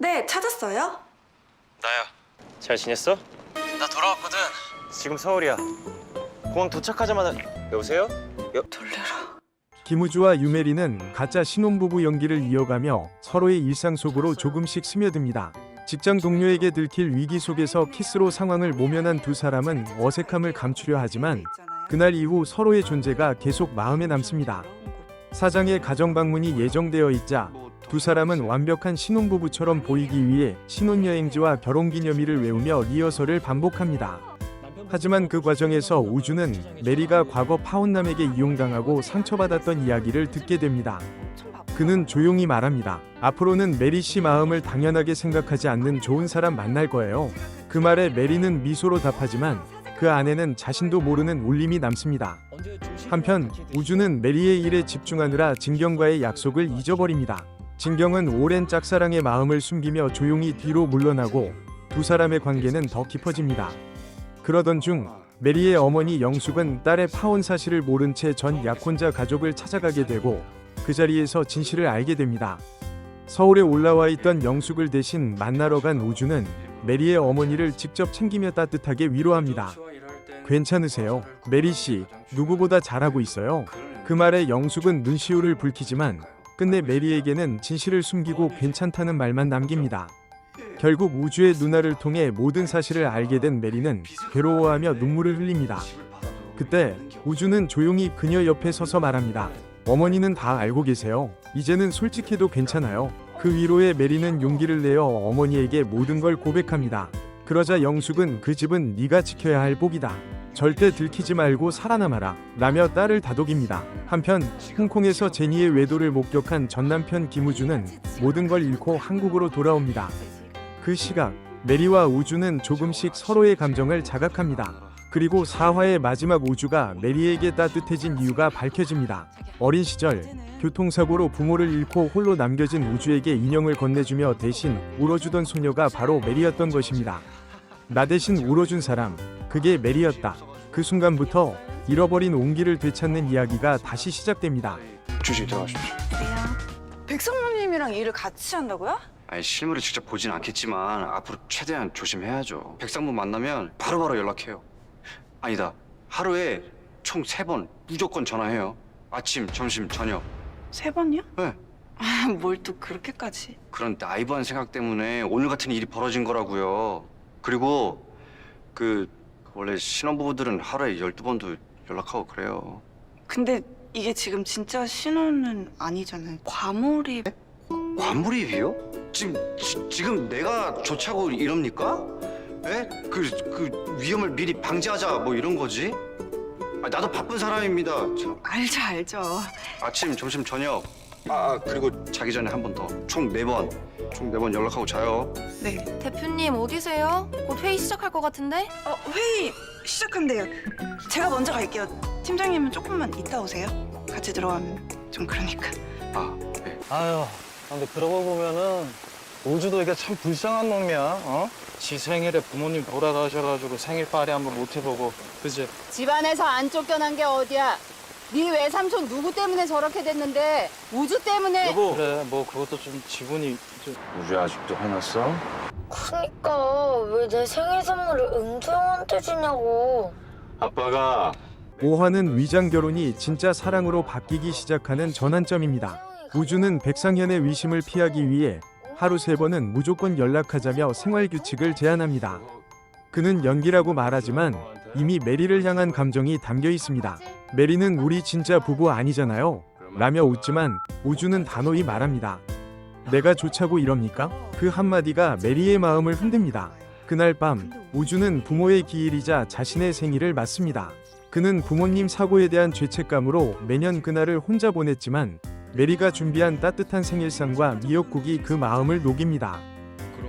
네, 찾았어요? 나야. 잘 지냈어? 나 돌아왔거든. 지금 서울이야. 공항 도착하자마자 여보세요? 여... 김우주와 유메리는 가짜 신혼부부 연기를 이어가며 서로의 일상 속으로 조금씩 스며듭니다. 직장 동료에게 들킬 위기 속에서 키스로 상황을 모면한 두 사람은 어색함을 감추려 하지만 그날 이후 서로의 존재가 계속 마음에 남습니다. 사장의 가정 방문이 예정되어 있자 두 사람은 완벽한 신혼부부처럼 보이기 위해 신혼여행지와 결혼기념일을 외우며 리허설을 반복합니다. 하지만 그 과정에서 우주는 메리가 과거 파혼남에게 이용당하고 상처받았던 이야기를 듣게 됩니다. 그는 조용히 말합니다. 앞으로는 메리 씨 마음을 당연하게 생각하지 않는 좋은 사람 만날 거예요. 그 말에 메리는 미소로 답하지만 그 안에는 자신도 모르는 울림이 남습니다. 한편 우주는 메리의 일에 집중하느라 진경과의 약속을 잊어버립니다. 진경은 오랜 짝사랑의 마음을 숨기며 조용히 뒤로 물러나고 두 사람의 관계는 더 깊어집니다. 그러던 중 메리의 어머니 영숙은 딸의 파혼 사실을 모른 채 전 약혼자 가족을 찾아가게 되고 그 자리에서 진실을 알게 됩니다. 서울에 올라와 있던 영숙을 대신 만나러 간 우주는 메리의 어머니를 직접 챙기며 따뜻하게 위로합니다. 괜찮으세요? 메리 씨, 누구보다 잘하고 있어요. 그 말에 영숙은 눈시울을 붉히지만 끝내 메리에게는 진실을 숨기고 괜찮다는 말만 남깁니다. 결국 우주의 누나를 통해 모든 사실을 알게 된 메리는 괴로워하며 눈물을 흘립니다. 그때 우주는 조용히 그녀 옆에 서서 말합니다. 어머니는 다 알고 계세요. 이제는 솔직해도 괜찮아요. 그 위로에 메리는 용기를 내어 어머니에게 모든 걸 고백합니다. 그러자 영숙은 그 집은 네가 지켜야 할 복이다. 절대 들키지 말고 살아남아라. 라며 딸을 다독입니다. 한편 홍콩에서 제니의 외도를 목격한 전 남편 김우주는 모든 걸 잃고 한국으로 돌아옵니다. 그 시각 메리와 우주는 조금씩 서로의 감정을 자각합니다. 그리고 사화의 마지막 우주가 메리에게 따뜻해진 이유가 밝혀집니다. 어린 시절 교통사고로 부모를 잃고 홀로 남겨진 우주에게 인형을 건네주며 대신 울어주던 소녀가 바로 메리였던 것입니다. 나 대신 울어준 사람, 그게 메리였다. 그 순간부터 잃어버린 온기를 되찾는 이야기가 다시 시작됩니다. 주식 들어가십시오. 백성모님이랑 일을 같이 한다고요? 아니 실물을 직접 보진 않겠지만 앞으로 최대한 조심해야죠. 백상무 만나면 바로바로 연락해요. 아니다. 하루에 총 세 번 무조건 전화해요. 아침, 점심, 저녁. 세 번이요? 네. 아, 뭘 또 그렇게까지. 그런 나이브한 생각 때문에 오늘 같은 일이 벌어진 거라고요. 그리고 그 원래 신혼부부들은 하루에 12번도 연락하고 그래요. 근데 이게 지금 진짜 신혼은 아니잖아요. 과몰입. 관물입이요? 지금 지, 지금 내가 좋자고 이럽니까? 에? 그, 그 위험을 미리 방지하자 뭐 이런 거지? 아, 나도 바쁜 사람입니다. 저, 알죠, 알죠. 아침, 점심, 저녁. 아, 아, 그리고 자기 전에 한 번 더. 총 네 번. 총 네 번 연락하고 자요. 네. 대표님 어디세요? 곧 회의 시작할 것 같은데? 어, 회의 시작한대요. 제가 먼저 갈게요. 팀장님은 조금만 이따 오세요. 같이 들어가면 좀 그러니까. 아, 네. 아유, 근데 그러고 보면은 우주도 이게 참 불쌍한 놈이야. 어? 지 생일에 부모님 돌아가셔가지고 생일 파리 한번 못 해보고, 그지? 집안에서 안 쫓겨난 게 어디야? 네 외삼촌 누구 때문에 저렇게 됐는데 우주 때문에 여보. 그래, 뭐 그것도 좀 지분이 좀. 우주 아직도 화났어? 그니까 왜 내 생일 선물을 응주 형한테 주냐고 아빠가 오화는 위장 결혼이 진짜 사랑으로 바뀌기 시작하는 전환점입니다. 우주는 백상현의 위심을 피하기 위해 하루 세 번은 무조건 연락하자며 생활 규칙을 제안합니다. 그는 연기라고 말하지만 이미 메리를 향한 감정이 담겨 있습니다. 메리는 우리 진짜 부부 아니잖아요. 라며 웃지만 우주는 단호히 말합니다. 내가 좋자고 이럽니까? 그 한마디가 메리의 마음을 흔듭니다. 그날 밤 우주는 부모의 기일이자 자신의 생일을 맞습니다. 그는 부모님 사고에 대한 죄책감으로 매년 그날을 혼자 보냈지만 메리가 준비한 따뜻한 생일상과 미역국이 그 마음을 녹입니다.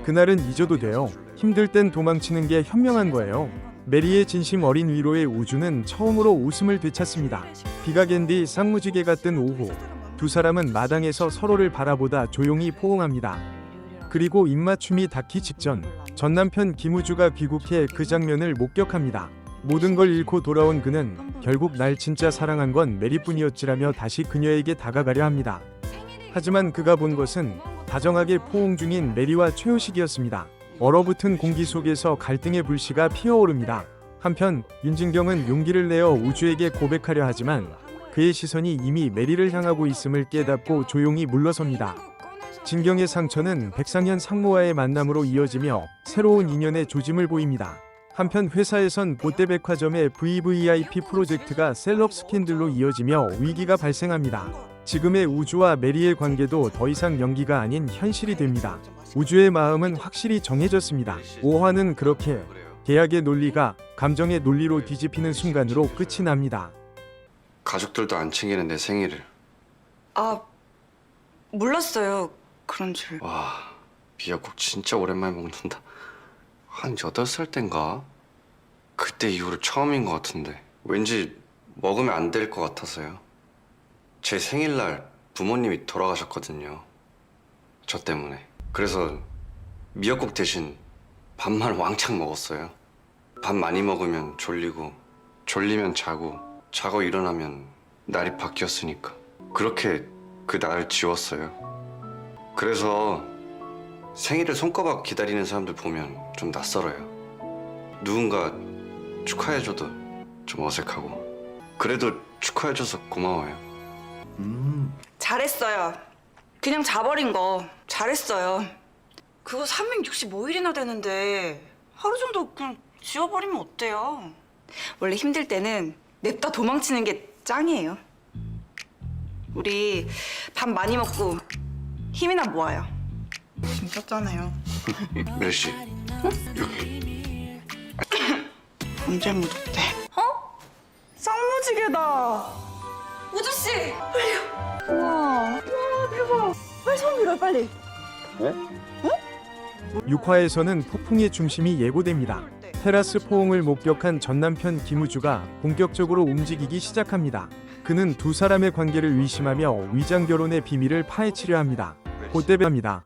그날은 잊어도 돼요. 힘들 땐 도망치는 게 현명한 거예요. 메리의 진심 어린 위로에 우주는 처음으로 웃음을 되찾습니다. 비가 갠뒤 쌍무지개 같은 오후 두 사람은 마당에서 서로를 바라보다 조용히 포옹합니다. 그리고 입맞춤이 닿기 직전 전 남편 김우주가 귀국해 그 장면을 목격합니다. 모든 걸 잃고 돌아온 그는 결국 날 진짜 사랑한 건 메리뿐이었지라며 다시 그녀에게 다가가려 합니다. 하지만 그가 본 것은 다정하게 포옹 중인 메리와 최호식이었습니다. 얼어붙은 공기 속에서 갈등의 불씨가 피어오릅니다. 한편 윤진경은 용기를 내어 우주에게 고백하려 하지만 그의 시선이 이미 메리를 향하고 있음을 깨닫고 조용히 물러섭니다. 진경의 상처는 백상현 상무와의 만남으로 이어지며 새로운 인연의 조짐을 보입니다. 한편 회사에선 롯데백화점의 VVIP 프로젝트가 셀럽 스캔들로 이어지며 위기가 발생합니다. 지금의 우주와 메리의 관계도 더 이상 연기가 아닌 현실이 됩니다. 우주의 마음은 확실히 정해졌습니다. 5화는 그렇게. 계약의 논리가 감정의 논리로 뒤집히는 순간으로 끝이 납니다. 가족들도 안 챙기는 내 생일을 아 몰랐어요 그런 줄. 와 미역국 진짜 오랜만에 먹는다 한 여덟 살 땐가 그때 이후로 처음인 것 같은데 왠지 먹으면 안 될 것 같아서요 제 생일날 부모님이 돌아가셨거든요 저 때문에 그래서 미역국 대신 밥만 왕창 먹었어요 밥 많이 먹으면 졸리고 졸리면 자고 자고 일어나면 날이 바뀌었으니까 그렇게 그 날을 지웠어요 그래서 생일을 손꼽아 기다리는 사람들 보면 좀 낯설어요. 누군가 축하해줘도 좀 어색하고. 그래도 축하해줘서 고마워요. 잘했어요. 그냥 자버린 거 잘했어요. 그거 365일이나 되는데 하루 정도 그냥 지워버리면 어때요? 원래 힘들 때는 냅다 도망치는 게 짱이에요. 우리 밥 많이 먹고 힘이나 모아요. 진짜 짜네요. 몇 시? 여기. 언제 묻었대? 어? 쌍무지개다. 우주 씨, 빨리요. 우와, 와 대박. 빨리 손 밀어 빨리. 6화에서는 폭풍의 중심이 예고됩니다. 테라스 포옹을 목격한 전 남편 김우주가 본격적으로 움직이기 시작합니다. 그는 두 사람의 관계를 의심하며 위장 결혼의 비밀을 파헤치려 합니다. 곧대배합니다.